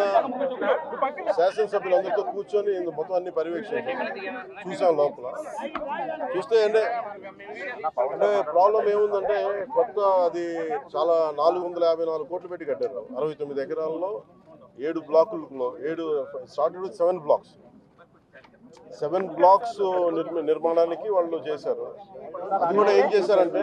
నిన్న శాసనసభ్యులందరితో కూర్చొని మొత్తం అన్ని పర్యవేక్షణ చూసాం లోపల. చూస్తే అంటే అంటే ప్రాబ్లం ఏముందంటే కొత్త అది చాలా నాలుగు వందల యాభై నాలుగు కోట్లు పెట్టి కట్టారు. అరవై తొమ్మిది ఎకరాల్లో ఏడు బ్లాకుల్లో ఏడు started with seven blocks seven blocks నిర్మాణానికి వాళ్ళు చేశారు. అది కూడా ఏం చేశారంటే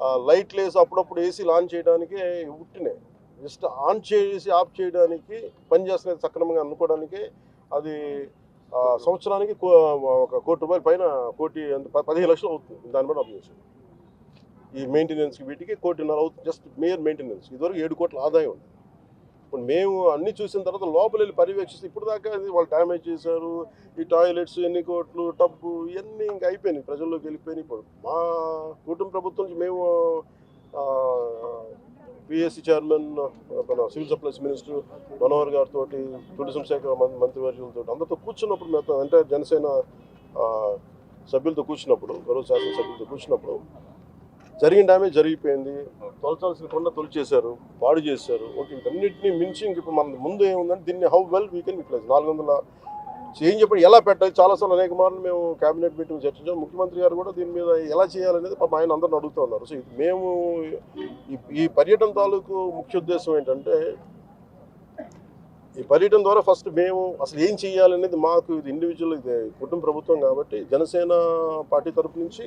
లైట్ లేసి అప్పుడప్పుడు ఏసీ లాంచ్ చేయడానికి ఉట్టినాయి. జస్ట్ ఆన్ చేసి ఆఫ్ చేయడానికి పనిచేస్తున్నది సక్రమంగా అనుకోవడానికి అది సంవత్సరానికి కో- ఒక కోటి రూపాయల పైన కోటి పదిహేను లక్షలు అవుతుంది. దాన్ని బట్టి అప్లికేషన్ ఈ మెయింటెనెన్స్కి వీటికి కోటిన్నర అవుతుంది. జస్ట్ మేయర్ మెయింటెనెన్స్ ఇదివరకు ఏడు కోట్ల ఆదాయం ఉంది ఇప్పుడు మేము అన్ని చూసిన తర్వాత లోపల వెళ్ళి పర్యవేక్షిస్తే ఇప్పుడు దాకా వాళ్ళు డ్యామేజ్ చేశారు. ఈ టాయిలెట్స్ ఎన్ని కోట్లు టబ్బు ఇవన్నీ ఇంకా అయిపోయినాయి. ప్రజల్లోకి వెళ్ళిపోయినాయి. ఇప్పుడు మా కుటుంబ ప్రభుత్వం నుంచి మేము పిఎస్సి చైర్మన్ మన సివిల్ సప్లైస్ మినిస్టర్ మనోహర్ గారితో టూరిజం శాఖ మంత్రివర్యులతో అందరితో కూర్చున్నప్పుడు మేము అంటే జనసేన సభ్యులతో కూర్చున్నప్పుడు గౌరవ శాసన సభ్యులతో కూర్చున్నప్పుడు జరిగిన డ్యామేజ్ జరిగిపోయింది. తొలచాల్సిన కొండ తొలిచేశారు పాడు చేశారు. ఓకే వీటన్నిటిని మించి ఇంక ఇప్పుడు మన ముందు ఏముందంటే దీన్ని how well we can utilize నాలుగు వందల చేంజ్ చెప్పండి ఎలా పెట్టాలి? చాలాసార్లు అనేక మార్లు మేము కేబినెట్ మీటింగ్ చర్చించాం. ముఖ్యమంత్రి గారు కూడా దీని మీద ఎలా చేయాలనేది మా ఆయన అందరిని అడుగుతూ ఉన్నారు. సో ఇది మేము ఈ- ఈ పర్యటన తాలూకు ముఖ్య ఉద్దేశం ఏంటంటే ఈ పర్యటన ద్వారా ఫస్ట్ మేము అసలు ఏం చేయాలనేది మాకు ఇది ఇండివిజువల్ ఇది కుటుంబ ప్రభుత్వం కాబట్టి జనసేన పార్టీ తరపు నుంచి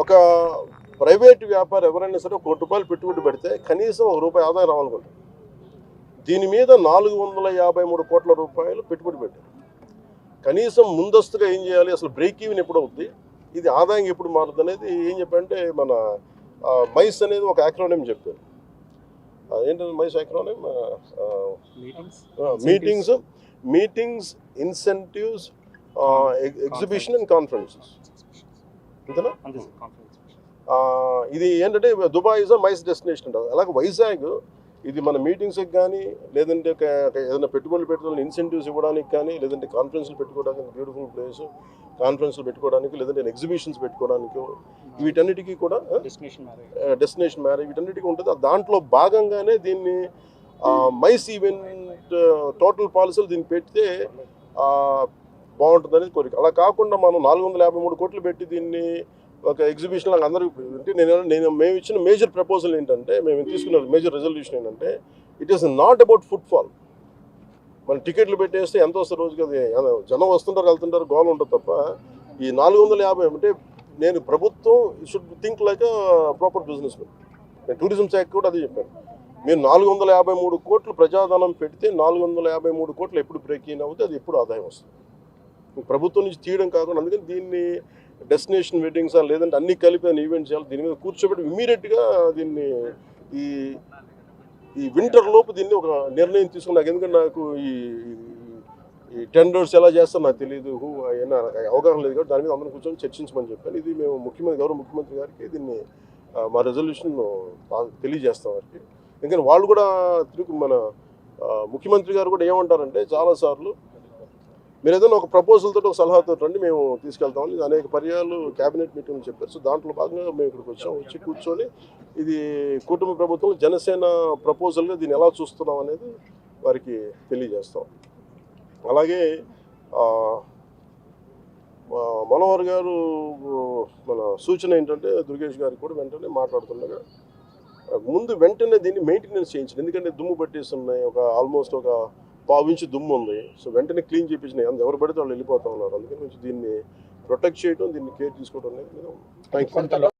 ఒక ప్రైవేట్ వ్యాపారం ఎవరైనా సరే ఒక కోటి రూపాయలు పెట్టుబడి పెడితే కనీసం ఒక రూపాయి ఆదాయం రావాలనుకుంటారు దీని మీద నాలుగు వందల యాభై మూడు కోట్ల రూపాయలు పెట్టుబడి పెట్టారు. కనీసం ముందస్తుగా ఏం చేయాలి? అసలు బ్రేక్ ఈవెన్ ఎప్పుడు అవుద్ది? ఇది ఆదాయం ఎప్పుడు మారుతుంది అనేది ఏం చెప్పారంటే మన మైస్ అనేది ఒక యాక్రోనియం చెప్పారు. ఏంటంటే MICE acronym meetings meetings meetings incentives exhibition and conferences అంతేనా ఇది ఏంటంటే దుబాయ్ ఇస్ మైస్ డెస్టినేషన్ అంటారు. అలాగే వైజాగ్ ఇది మన మీటింగ్స్కి కానీ లేదంటే ఏదైనా పెట్టుబడులు పెట్టుకోవడానికి ఇన్సెంటివ్స్ ఇవ్వడానికి కానీ లేదంటే కాన్ఫరెన్స్లు పెట్టుకోవడానికి బ్యూటిఫుల్ ప్లేస్ కాన్ఫరెన్స్లు పెట్టుకోవడానికి లేదంటే ఎగ్జిబిషన్స్ పెట్టుకోవడానికి వీటన్నిటికీ కూడా డెస్టినేషన్ మ్యారేజ్ వీటన్నిటికీ ఉంటుంది. దాంట్లో భాగంగానే దీన్ని మైస్ ఈవెంట్ టోటల్ పాలసీలు దీన్ని పెడితే బాగుంటుందనేది కోరిక. అలా కాకుండా మనం నాలుగు వందల యాభై మూడు కోట్లు పెట్టి దీన్ని ఒక ఎగ్జిబిషన్ లాగా అందరూ అంటే నేను నేను మేము ఇచ్చిన మేజర్ ప్రపోజల్ ఏంటంటే మేము తీసుకున్న మేజర్ రెజల్యూషన్ ఏంటంటే it is not about footfall మన టికెట్లు పెట్టేస్తే ఎంత వస్తుంది రోజుకి? అది జనం వస్తుంటారు వెళ్తుంటారు గోల్ ఉంటుంది తప్ప ఈ నాలుగు వందల యాభై అంటే నేను ప్రభుత్వం should think like proper business నేను టూరిజం శాఖ కూడా అదే చెప్పాను. మీరు నాలుగు వందల యాభై మూడు కోట్లు ప్రజాధనం పెడితే నాలుగు వందల యాభై మూడు కోట్లు ఎప్పుడు బ్రేక్ ఇన్ అవుతే అది ఎప్పుడు ఆదాయం వస్తుంది. ప్రభుత్వం నుంచి తీయడం కాకుండా అందుకని దీన్ని డెస్టినేషన్ వెడ్డింగ్స్ లేదంటే అన్ని కలిపి ఈవెంట్ చేయాలి దీని మీద కూర్చోబెట్టి ఇమీడియట్గా దీన్ని ఈ ఈ వింటర్ లోపు దీన్ని ఒక నిర్ణయం తీసుకుని నాకు ఎందుకంటే నాకు ఈ ఈ టెండర్స్ ఎలా చేస్తారో నాకు తెలియదు హూ అయినా నాకు అవగాహన లేదు కాబట్టి దాని మీద అందరం కూర్చొని చర్చించమని చెప్పాను. ఇది మేము ముఖ్యమంత్రి గౌరవ ముఖ్యమంత్రి గారికి దీన్ని మా రెజల్యూషన్ తెలియజేస్తాం వారికి. ఎందుకంటే వాళ్ళు కూడా తిరుగు మన ముఖ్యమంత్రి గారు కూడా ఏమంటారంటే చాలాసార్లు మీరు ఏదైనా ఒక ప్రపోజల్ తోటి ఒక సలహాతో రండి మేము తీసుకెళ్తామని అనేక పర్యాలు క్యాబినెట్ మీటింగ్ చెప్పారు. సో దాంట్లో భాగంగా మేము ఇక్కడికి వచ్చాం. వచ్చి కూర్చొని ఇది కుటుంబ ప్రభుత్వం జనసేన ప్రపోజల్గా దీన్ని ఎలా చూస్తున్నాం అనేది వారికి తెలియజేస్తాం. అలాగే మనోహర్ గారు మన సూచన ఏంటంటే దుర్గేష్ గారికి కూడా వెంటనే మాట్లాడుతుండగా ముందు వెంటనే దీన్ని మెయింటెనెన్స్ చేయించండి. ఎందుకంటే దుమ్ము పట్టేస్తున్నాయి ఒక ఆల్మోస్ట్ ఒక పావు ఇంచు దుమ్ము ఉంది సో వెంటనే క్లీన్ చేయించినాయి అంత ఎవరు పడితే వాళ్ళు వెళ్ళిపోతా ఉన్నారు. అందుకని కొంచెం దీన్ని ప్రొటెక్ట్ చేయడం దీన్ని కేర్ తీసుకోవడం అనేది థ్యాంక్ యూ కొంత